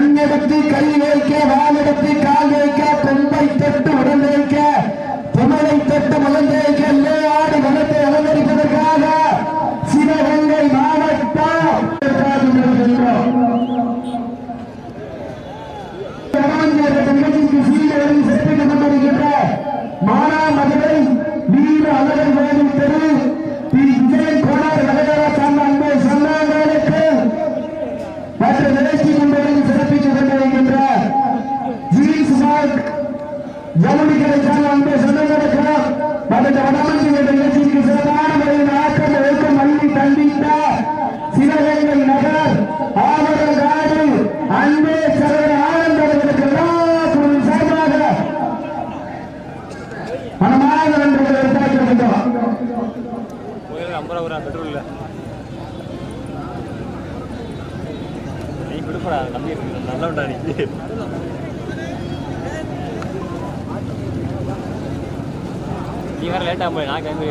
കഞ്ഞെടുത്ത് കയ്യിലേക്ക് വാ லேட்டாக போய் நாக்கு வந்து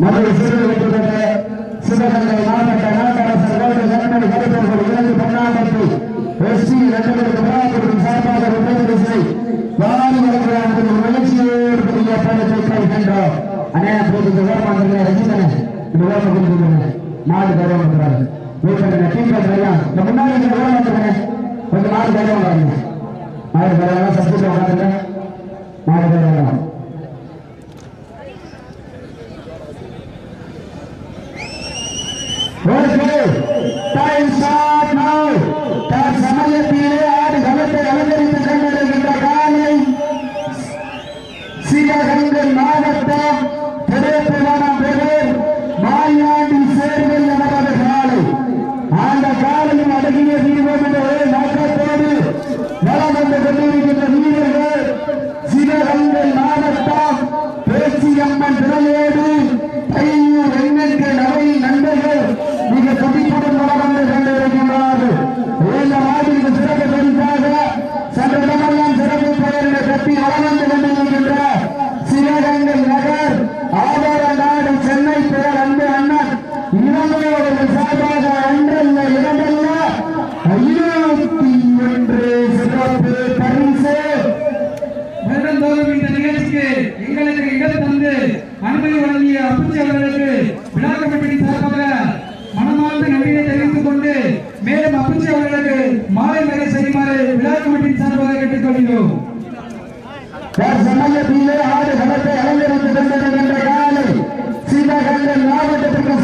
மதுரை சிறுவர் வைக்கப்பட்ட சிவகங்கை மாவட்ட நாட்டரசர் கல்வி கடைத்தவர்கள் இரண்டு பன்னாமத்து எஸ்டி இரண்டு பிரபாகரின் சார்பாக விபத்து சிலை வாரி வருகிறார்கள் வெளிச்சியோடு பெரிய பணத்தை கருகின்றோம் அண்ணா போது இந்த ஓரமாக ரஜிதனை இந்த ஓரமாக மாடு தருவாங்க வீட்டில் டீம் பேசுறேன் இந்த முன்னாடி ஓரமாக கொஞ்ச நாள் வேலை வராங்க நாலு பேர் வேலை சப்ஜெக்ட் வராதுங்க நாலு பேர் வேலை ஆடு கலத்தை அலங்கரித்து காலை. சிவகங்கை மாவட்டம் அப்புச் மாலை மேலே செய்யுமாறு விழா கமிட்டி சார்பாக கேட்டுக்கொள்கிறோம். ஆறு கடத்தை அலங்கரித்து கொண்டிருக்கின்ற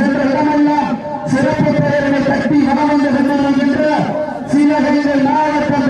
சென்ற இடமெல்லாம் சிறப்பு பெயர்களை தட்டி வனம் வந்து கொண்டிருக்கின்ற சிவகங்கை மாவட்டம்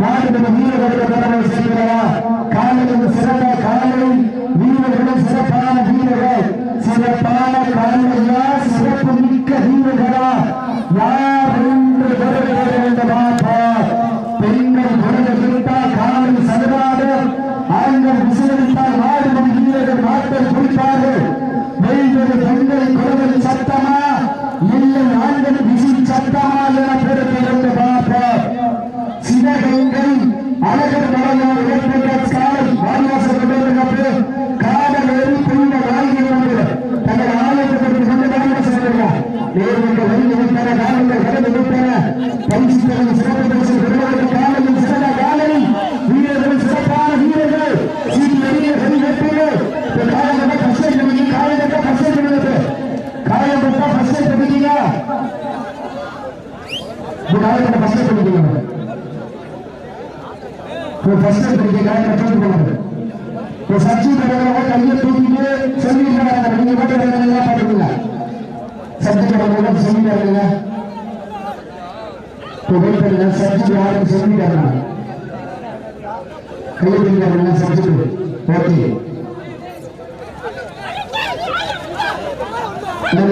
மாவட்ட முதலீடு పరిష్కరించడం சொல்லிட்டாங்களா கையெழுத்தாங்களா சப்ஜெக்ட் ஓகே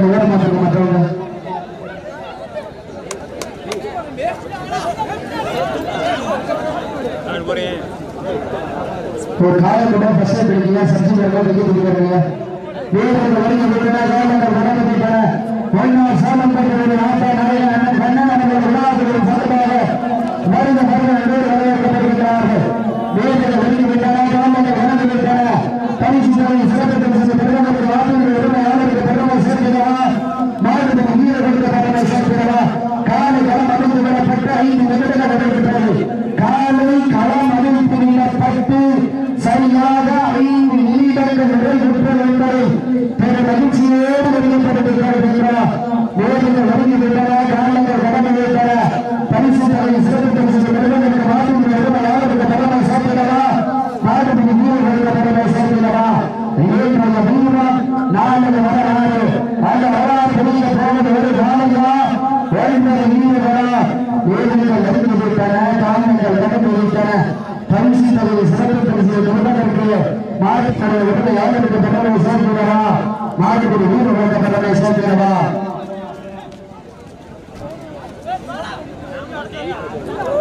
ஓட மாட்டாங்க மற்றவங்க ஒரு காலக்கூட பஸ்ல கிடைக்கல சர்ச்சை வெளியே கொடுக்குறாங்க வேறு ஒரு வழி கொடுத்தா கவர்மெண்ட் வழங்கப்பட்டான ஒன்னா சாமன் பண்ணுறது ஆட்டா நடையா பண்ண Calem, calem. どうぞ。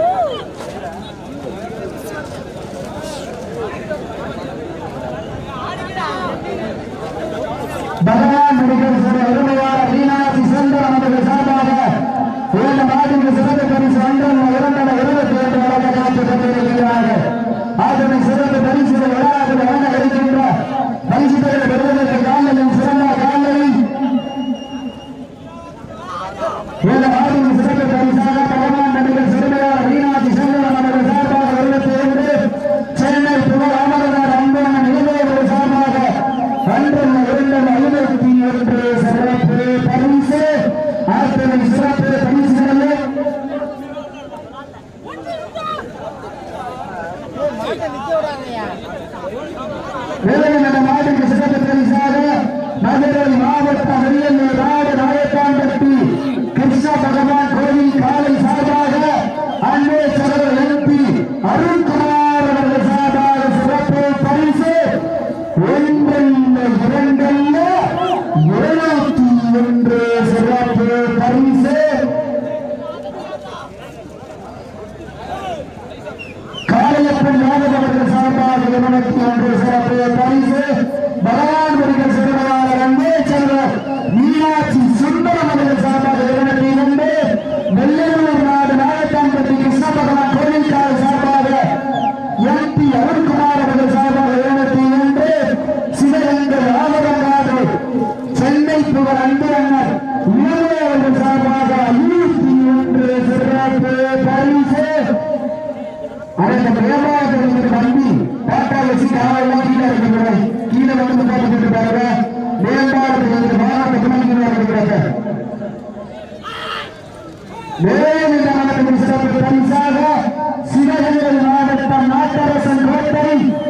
país.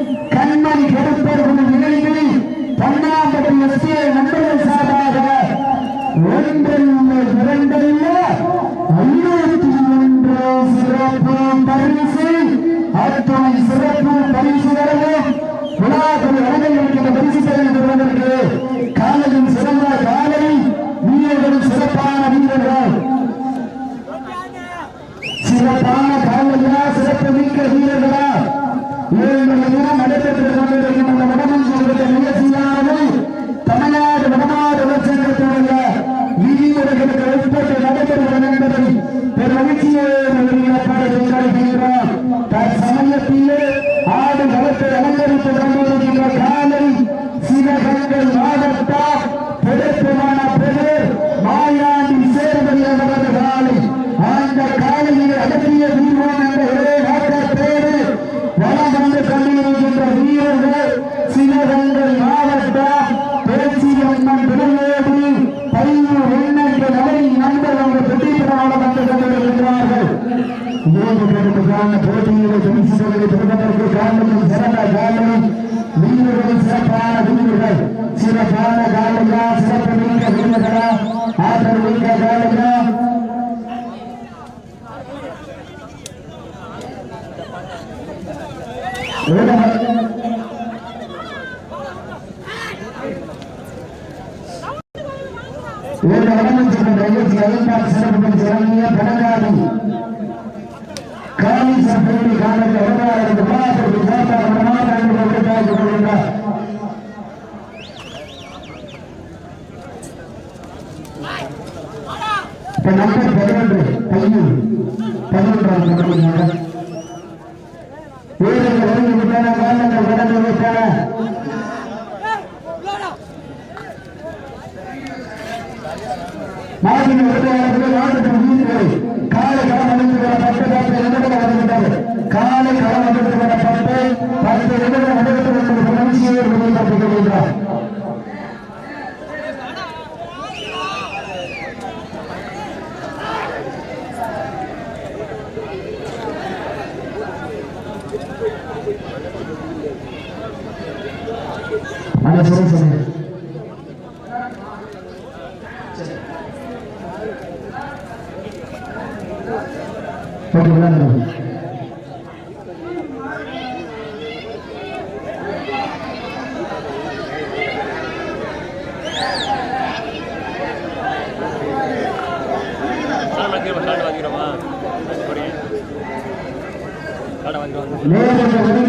வடமஞ்சள் நிகழ்ச்சி ஐந்தாம் சிறப்பு சிறங்கிய பணக்காரி காலி சம்பளி காலத்தில் வருவார்கள் மாதத்திற்கு சார்பாக நம்பர் பதினொன்று பையன் பதினொன்றாம் நம்பர் வீரர்கள் வருகை விட்டன காலங்கள் கடந்து விட்டன நாட்டின் உறுதியாளர்கள் நாட்டுக்கு வீரர்கள் காலை களம் அமைத்து பத்து பத்து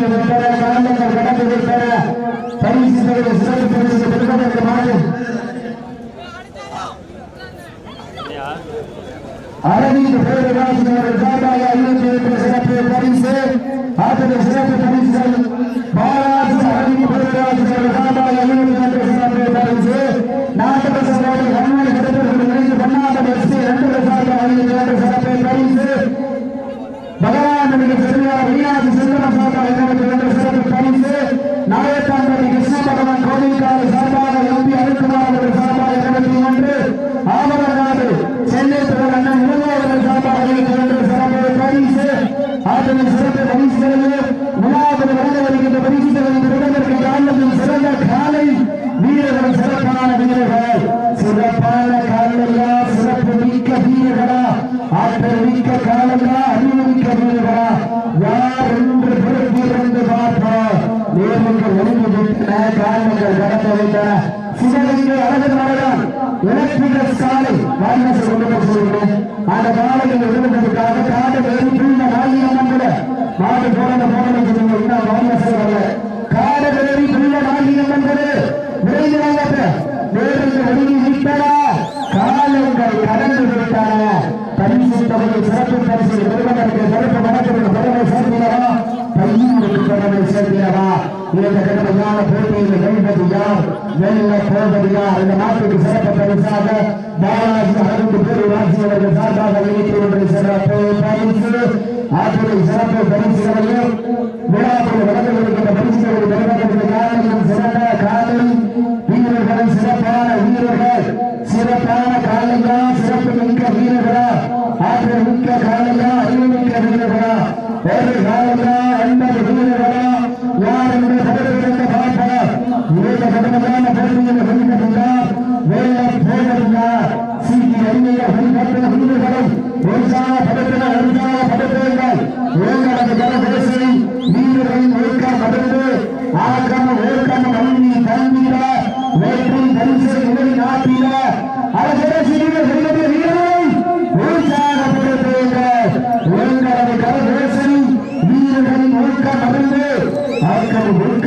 நேரங்கள் ஒதுங்கி விட்டன கடந்து பரிசு சிறப்பு பரிசு அரவிந்த் பேரராசினர் சார்பாக ஐநூத்தி எட்டு சிறப்பு பரிசு ஆற்றல் சிறப்பு பரிசுகள் பாலாஜி அரவிந்த் பேரராசினர் சார்பாக ஐநூத்தி எட்டு சிறப்பு பரிசு நாட்டக சபை கண்மணி கிடைப்பவர்கள் இணைந்து பன்னாட்டு எஸ்பி ரெண்டு சார்பாக ஐநூத்தி எட்டு சிறப்பு பரிசு பகவானுடைய பெருமையார் வீணாதி செல்வன சார்பாக ஐநூத்தி எட்டு சிறப்பு பரிசு நாயத்தாம்பட்டி கிருஷ்ண பகவான் கோவில்கார சார்பாக எம்பி அருண்குமார் அவர்கள் சார்பாக இருபத்தி ஒன்று ஆபரநாடு சென்னை தொடர் அண்ணன் இளங்கோவர்கள் சார்பாக இருபத்தி ஒன்று சிறப்பு பரிசு ஆற்றலின் சிறப்பு பரிசுகளிலே விழாவில் வழங்க வருகின்ற பரிசுகளை பெறுவதற்கு காரணத்தின் சிறந்த காலை வீரர்கள் சிறப்பான வீரர்கள் சிறப்பான காலையா சிறப்பு மிக்க வீரர்களா ஆற்றல் மிக்க அறிவிக்க அறிவு வீரர்களா யார் என்று பொறுத்திருந்து பார்ப்போம் நேர்மங்கள் ஒழுங்கு விட்டன காரணங்கள் கடந்து வைத்தன சிவகங்கை அழகன் மலையான் எலக்ட்ரிகல் சாலை வாய்மச கொண்டு போய் சொல்கிறேன் அந்த காலையில் இருந்ததுக்காக காடு வேறு பிள்ள நாயிரம் மாடு போன போன சொல்லுங்க இன்னும் வரல. காடு வேறு பிள்ள நாயிரம் விரைந்து வாங்க வேறு ஒழுங்கி விட்டனா காலங்கள் கடந்து விட்டன பரிசு தொகையை சிறப்பு பரிசு பெறுவதற்கு சிறப்பு வழக்கிற்கு பெருமை சேர்க்கிறவா பையனுக்கு பெருமை சேர்க்கிறவா இந்த கடுமையான போட்டியில் வெல்வது யார் வெல்ல இந்த நாட்டுக்கு சிறப்பு பரிசாக பாலாஜி அரவிந்த் பேரூராட்சி அவர்கள் சார்பாக வெளியிட்டு ஒன்று சிறப்பு பரிசு ஆற்றலை சிறப்பு பரிசுகளையும் விழாவில் நடந்து கொண்டிருக்கின்ற பரிசுகளை பெறுவதற்கு காரணம் சிறந்த காலை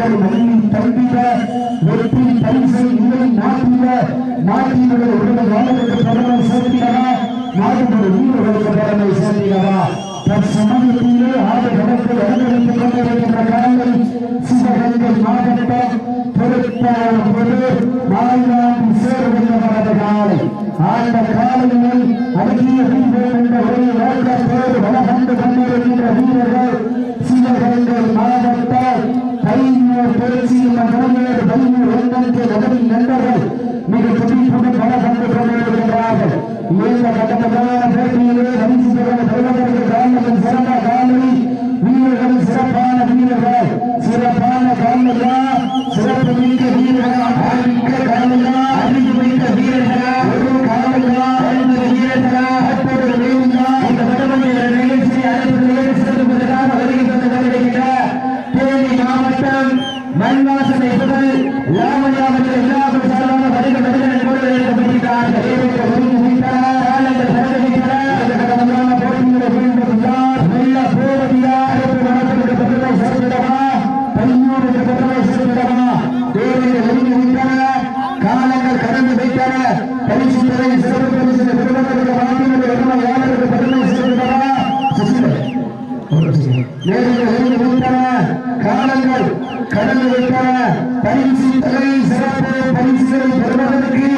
ஆக்கம் ஒழுக்கம் அள்ளி தந்திட வெற்றி பரிசை உடை நாட்டிட நாட்டினுடைய உடலை வாழ்வதற்கு பெருமை சேர்க்கிறவா நாட்டினுடைய வீரர்களுக்கு பெருமை சேர்க்கிறவா தற்சமயத்திலே ஆறு கடத்தில் அலங்கரித்துக் கொண்டிருக்கின்ற காலை சிவகங்கை மாவட்டம் பொறுப்பாளர் பொது மாயாண்டி சேர்வதற்கான காலை. அந்த காலையில் அழகிய வீரர் என்ற ஒரே நோக்கத்தோடு வளர்ந்து கொண்டிருக்கின்ற வீரர்கள் சிவகங்கை மாவட்டம் கையூர் பேச்சியில் மகளிர் கையூர் எண்ணத்தை உதவி நண்பர்கள் மிக துடிப்புடன் வளர்ந்து கொண்டிருக்கிறார்கள் இந்த கட்டமான போட்டியிலே கடந்து விட்டன பரிசு தலை சிறப்பு பரிசுகளை பெறுவதற்கு